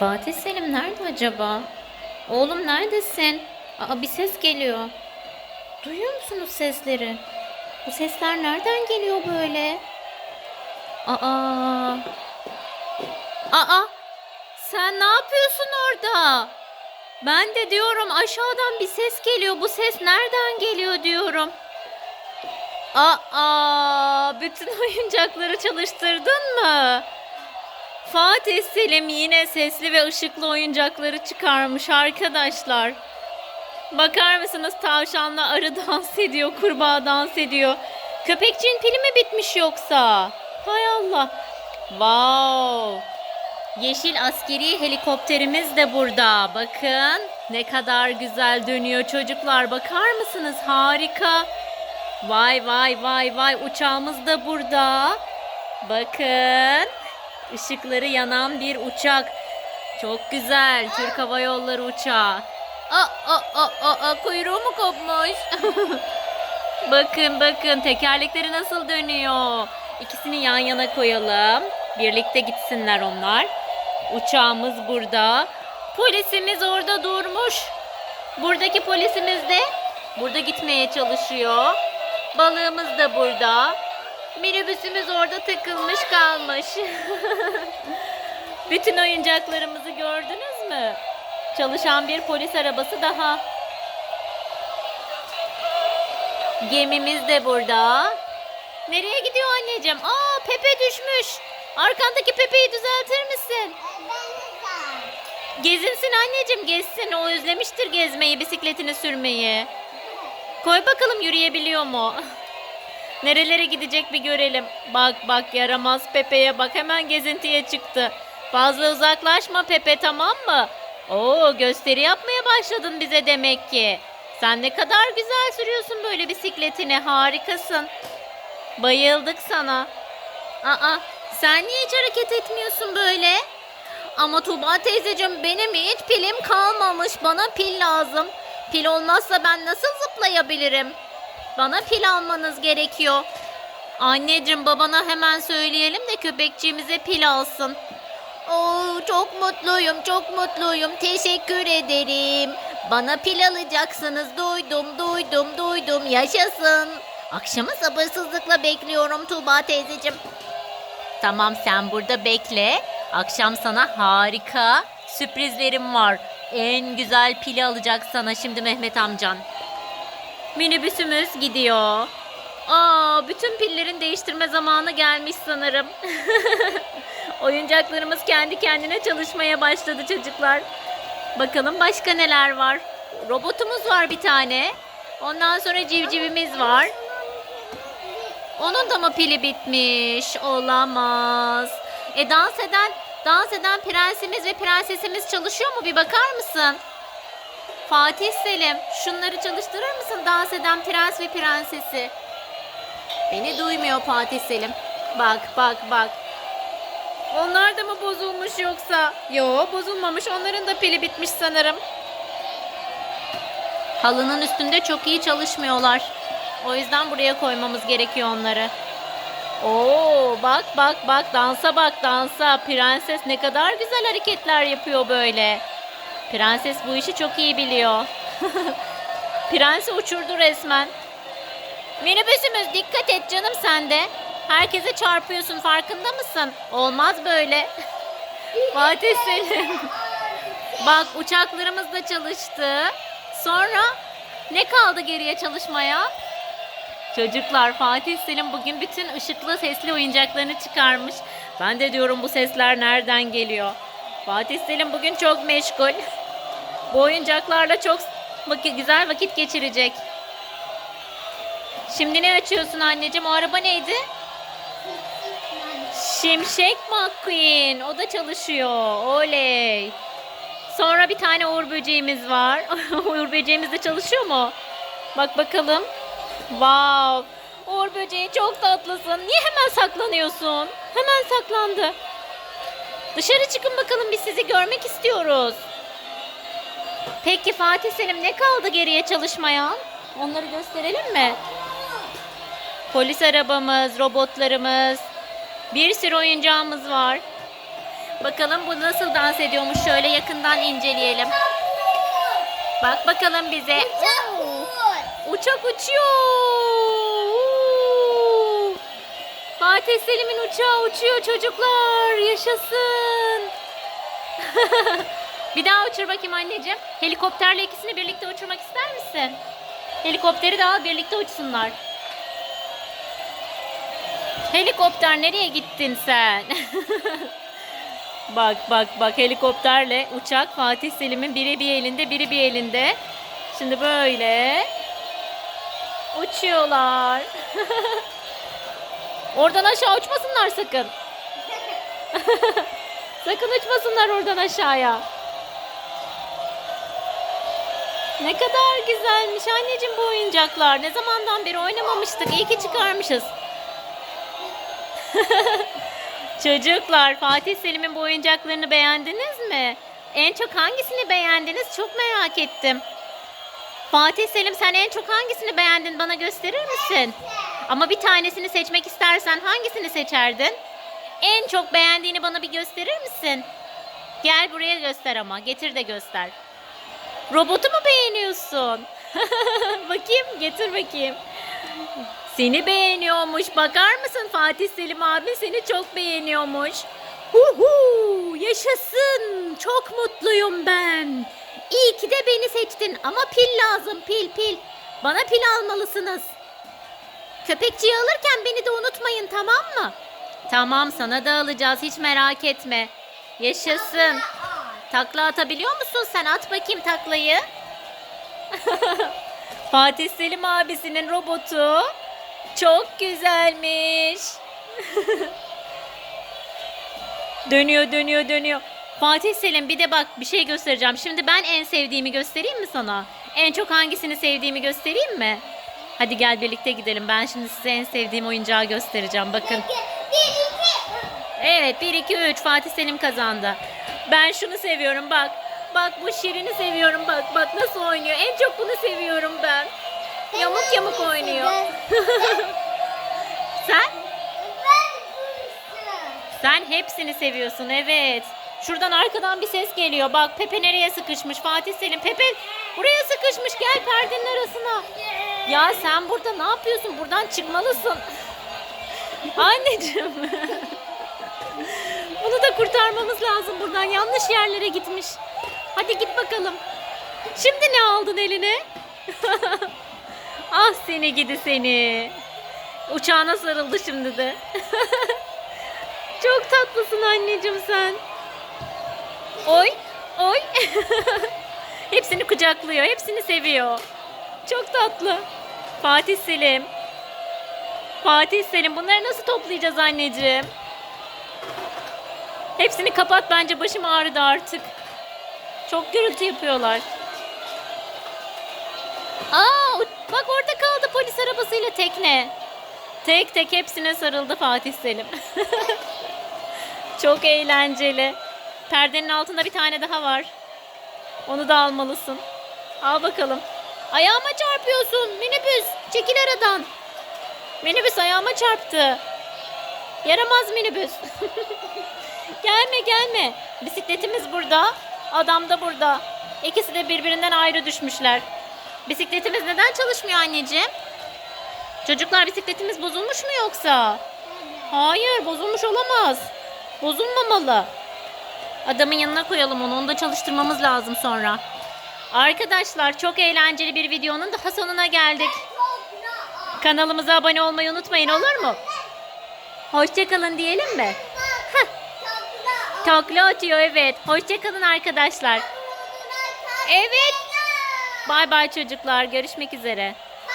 Fatih Selim nerede acaba? Oğlum neredesin? Aa bir ses geliyor. Duyuyor musunuz sesleri? Bu sesler nereden geliyor böyle? Aa. Aa. Sen ne yapıyorsun orada? Ben de diyorum aşağıdan bir ses geliyor. Bu ses nereden geliyor diyorum. Aa, bütün oyuncakları çalıştırdın mı? Fatih Selim yine sesli ve ışıklı oyuncakları çıkarmış arkadaşlar. Bakar mısınız tavşanla arı dans ediyor, kurbağa dans ediyor. Köpekçiğin pili mi bitmiş yoksa? Hay Allah. Wow. Yeşil askeri helikopterimiz de burada. Bakın ne kadar güzel dönüyor çocuklar. Bakar mısınız? Harika. Vay vay vay vay uçağımız da burada. Bakın. Işıkları yanan bir uçak. Çok güzel. Türk Hava Yolları uçağı. Aa, aa, aa, aa, kuyruğu mu kopmuş? bakın bakın tekerlekleri nasıl dönüyor. İkisini yan yana koyalım. Birlikte gitsinler onlar. Uçağımız burada. Polisimiz orada durmuş. Buradaki polisimiz de burada gitmeye çalışıyor. Balığımız da burada. Minibüsümüz orada tıkılmış kalmış. Bütün oyuncaklarımızı gördünüz mü? Çalışan bir polis arabası daha. Gemimiz de burada. Nereye gidiyor anneciğim? Aa Pepe düşmüş. Arkandaki Pepe'yi düzeltir misin? Gezinsin anneciğim gezsin. O özlemiştir gezmeyi, bisikletini sürmeyi. Koy bakalım yürüyebiliyor mu? Nerelere gidecek bir görelim. Bak bak yaramaz Pepe'ye bak hemen gezintiye çıktı. Fazla uzaklaşma Pepe tamam mı? Oo gösteri yapmaya başladın bize demek ki. Sen ne kadar güzel sürüyorsun böyle bisikletini harikasın. Bayıldık sana. Aa sen niye hiç hareket etmiyorsun böyle? Ama Tuğba teyzeciğim benim hiç pilim kalmamış. Bana pil lazım. Pil olmazsa ben nasıl zıplayabilirim? Bana pil almanız gerekiyor. Anneciğim babana hemen söyleyelim de köpekçiğimize pil alsın. Oo, çok mutluyum, çok mutluyum. Teşekkür ederim. Bana pil alacaksınız. Duydum, duydum, duydum. Yaşasın. Akşamı sabırsızlıkla bekliyorum Tuğba teyzeciğim. Tamam sen burada bekle. Akşam sana harika sürprizlerim var. En güzel pili alacak sana şimdi Mehmet amcan. Minibüsümüz gidiyor. Aa, bütün pillerin değiştirme zamanı gelmiş sanırım. Oyuncaklarımız kendi kendine çalışmaya başladı çocuklar. Bakalım başka neler var. Robotumuz var bir tane. Ondan sonra civcivimiz var. Onun da mı pili bitmiş? Olamaz. E dans eden, dans eden prensimiz ve prensesimiz çalışıyor mu? Bir bakar mısın? Fatih Selim, şunları çalıştırır mısın dans eden prens ve prensesi? Beni duymuyor Fatih Selim. Bak, bak, bak. Onlar da mı bozulmuş yoksa? Yo, bozulmamış. Onların da pili bitmiş sanırım. Halının üstünde çok iyi çalışmıyorlar. O yüzden buraya koymamız gerekiyor onları. Oo, bak bak bak dansa bak dansa. Prenses ne kadar güzel hareketler yapıyor böyle. Prenses bu işi çok iyi biliyor. Prensi uçurdu resmen. Minibüsümüz dikkat et canım sen de. Herkese çarpıyorsun farkında mısın? Olmaz böyle. Fatih Selim. Bak uçaklarımız da çalıştı. Sonra ne kaldı geriye çalışmaya? Çocuklar Fatih Selim bugün bütün ışıklı sesli oyuncaklarını çıkarmış. Ben de diyorum bu sesler nereden geliyor? Fatih Selim bugün çok meşgul. Bu oyuncaklarla çok vakit, güzel vakit geçirecek. Şimdi ne açıyorsun anneciğim? O araba neydi? Şimşek McQueen. O da çalışıyor. Oley. Sonra bir tane uğur böceğimiz var. uğur böceğimiz de çalışıyor mu? Bak bakalım. Wow. Uğur böceği çok tatlısın. Niye hemen saklanıyorsun? Hemen saklandı. Dışarı çıkın bakalım biz sizi görmek istiyoruz. Peki Fatih Selim ne kaldı geriye çalışmayan? Onları gösterelim mi? Polis arabamız, robotlarımız, bir sürü oyuncağımız var. Bakalım bu nasıl dans ediyormuş. Şöyle yakından inceleyelim. Bak bakalım bize. Uçak uçuyor. Fatih Selim'in uçağı uçuyor çocuklar. Yaşasın. bir daha uçur bakayım anneciğim. Helikopterle ikisini birlikte uçurmak ister misin? Helikopteri de al birlikte uçsunlar. Helikopter nereye gittin sen? bak bak bak helikopterle uçak Fatih Selim'in biri bir elinde biri bir elinde. Şimdi böyle uçuyorlar. oradan aşağı uçmasınlar sakın. sakın uçmasınlar oradan aşağıya. Ne kadar güzelmiş anneciğim bu oyuncaklar. Ne zamandan beri oynamamıştık. İyi ki çıkarmışız. Çocuklar Fatih Selim'in bu oyuncaklarını beğendiniz mi? En çok hangisini beğendiniz? Çok merak ettim. Fatih Selim sen en çok hangisini beğendin bana gösterir misin? Ama bir tanesini seçmek istersen hangisini seçerdin? En çok beğendiğini bana bir gösterir misin? Gel buraya göster ama. Getir de göster. Robotu mu beğeniyorsun? bakayım, getir bakayım. Seni beğeniyormuş. Bakar mısın Fatih Selim abi seni çok beğeniyormuş. Huhu, yaşasın. Çok mutluyum ben. İyi ki de beni seçtin ama pil lazım pil pil. Bana pil almalısınız. Köpekçiyi alırken beni de unutmayın tamam mı? Tamam sana da alacağız hiç merak etme. Yaşasın. Takla atabiliyor musun sen? At bakayım taklayı. Fatih Selim abisinin robotu çok güzelmiş. dönüyor dönüyor dönüyor. Fatih Selim bir de bak bir şey göstereceğim. Şimdi ben en sevdiğimi göstereyim mi sana? En çok hangisini sevdiğimi göstereyim mi? Hadi gel birlikte gidelim. Ben şimdi size en sevdiğim oyuncağı göstereceğim. Bakın. Evet 1 2 3 Fatih Selim kazandı. Ben şunu seviyorum bak. Bak bu Şirin'i seviyorum bak. Bak nasıl oynuyor. En çok bunu seviyorum ben. Yamuk yamuk oynuyor. Sen? Sen hepsini seviyorsun evet. Şuradan arkadan bir ses geliyor. Bak Pepe nereye sıkışmış? Fatih Selim. Pepe buraya sıkışmış. Gel perdenin arasına. Ya sen burada ne yapıyorsun? Buradan çıkmalısın. Anneciğim. Bunu da kurtarmamız lazım buradan. Yanlış yerlere gitmiş. Hadi git bakalım. Şimdi ne aldın eline? ah seni gidi seni. Uçağına sarıldı şimdi de. Çok tatlısın anneciğim sen. Oy, oy. hepsini kucaklıyor, hepsini seviyor. Çok tatlı. Fatih Selim. Fatih Selim bunları nasıl toplayacağız anneciğim? Hepsini kapat bence başım ağrıdı artık. Çok gürültü yapıyorlar. Aa bak orada kaldı polis arabasıyla tekne. Tek tek hepsine sarıldı Fatih Selim. Çok eğlenceli. Perdenin altında bir tane daha var. Onu da almalısın. Al bakalım. Ayağıma çarpıyorsun minibüs. Çekil aradan. Minibüs ayağıma çarptı. Yaramaz minibüs. gelme gelme. Bisikletimiz burada. Adam da burada. İkisi de birbirinden ayrı düşmüşler. Bisikletimiz neden çalışmıyor anneciğim? Çocuklar bisikletimiz bozulmuş mu yoksa? Hayır bozulmuş olamaz. Bozulmamalı. Adamın yanına koyalım onu. Onu da çalıştırmamız lazım sonra. Arkadaşlar çok eğlenceli bir videonun daha sonuna geldik. Kanalımıza abone olmayı unutmayın olur mu? Hoşçakalın diyelim mi? Takla atıyor evet. Hoşçakalın arkadaşlar. Evet. Bay bay çocuklar. Görüşmek üzere.